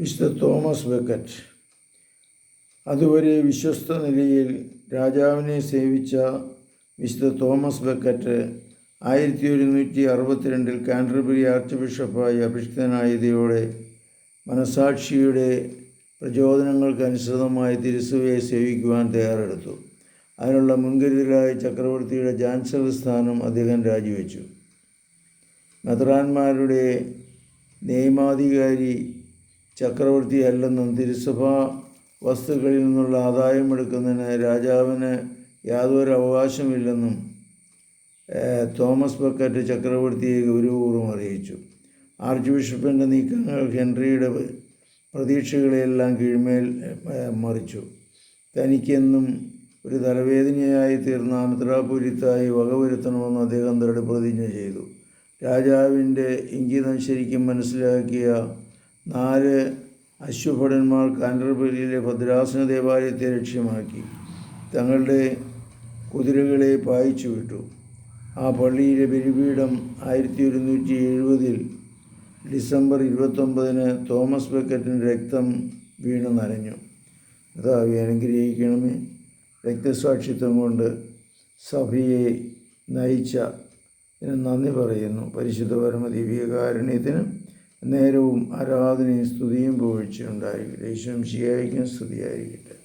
വിശുദ്ധ Thomas bucket. അതുവരെ വിശ്വസ്ത നിലയിൽ രാജാവിനെ സേവിച്ച വിശുദ്ധ തോമസ് ബക്കറ്റ് ആയിരത്തി ഒരുന്നൂറ്റി അറുപത്തിരണ്ടിൽ കാൻഡർബറി ആർച്ച് ബിഷപ്പായി അഭിഷിക്തനായതയോടെ മനസാക്ഷിയുടെ പ്രചോദനങ്ങൾക്കനുസൃതമായി തിരുസഭയെ സേവിക്കുവാൻ തയ്യാറെടുത്തു. അതിനുള്ള മുൻകരുതലായി ചക്രവർത്തിയുടെ ചാൻസലർ സ്ഥാനം അദ്ദേഹം രാജിവെച്ചു. മെത്രാന്മാരുടെ നിയമാധികാരി ചക്രവർത്തി അല്ലെന്നും തിരുസഭാ വസ്തുക്കളിൽ നിന്നുള്ള ആദായം എടുക്കുന്നതിന് രാജാവിന് യാതൊരു അവകാശമില്ലെന്നും തോമസ് ബക്കറ്റ് ചക്രവർത്തിയെ ഗൗരവപൂർവം അറിയിച്ചു. ആർച്ച് ബിഷപ്പിന്റെ നീക്കങ്ങൾ ഹെൻറിയുടെ പ്രതീക്ഷകളെയെല്ലാം കീഴ്മേൽ മറിച്ചു. തനിക്കെന്നും ഒരു തലവേദനയായി തീർന്ന മെത്രാപൊലിത്തായി വകവരുത്തണമെന്ന് അദ്ദേഹം ദൃഢപ്രതിജ്ഞ ചെയ്തു. രാജാവിന്റെ ഇംഗിതം ശരിക്കും മനസ്സിലാക്കിയ നാല് അശ്വഭടന്മാർ കാൻഡർബരിയിലെ ഭദ്രാസന ദേവാലയത്തെ ലക്ഷ്യമാക്കി. തങ്ങളുടെ കുതിരകളെ പായിച്ചു വിട്ടു. ആ പള്ളിയിലെ ബലിപീഠം ആയിരത്തി ഒരുന്നൂറ്റി എഴുപതിൽ ഡിസംബർ ഇരുപത്തൊമ്പതിന് തോമസ് ബക്കറ്റിന്റെ രക്തം വീണ് നനഞ്ഞു. കർത്താവെ അനുഗ്രഹിക്കണമേ. രക്തസാക്ഷിത്വം കൊണ്ട് സഭയെ നയിച്ച നന്ദി പറയുന്നു. പരിശുദ്ധ പരമ ദിവ്യകാരുണ്യത്തിന് നേരവും ആരാധനയും സ്തുതിയും പുകഴ്ചയുണ്ടായിരിക്കട്ടെ ഈശ്വരം ശിയായിരിക്കും സ്തുതിയായിരിക്കട്ടെ.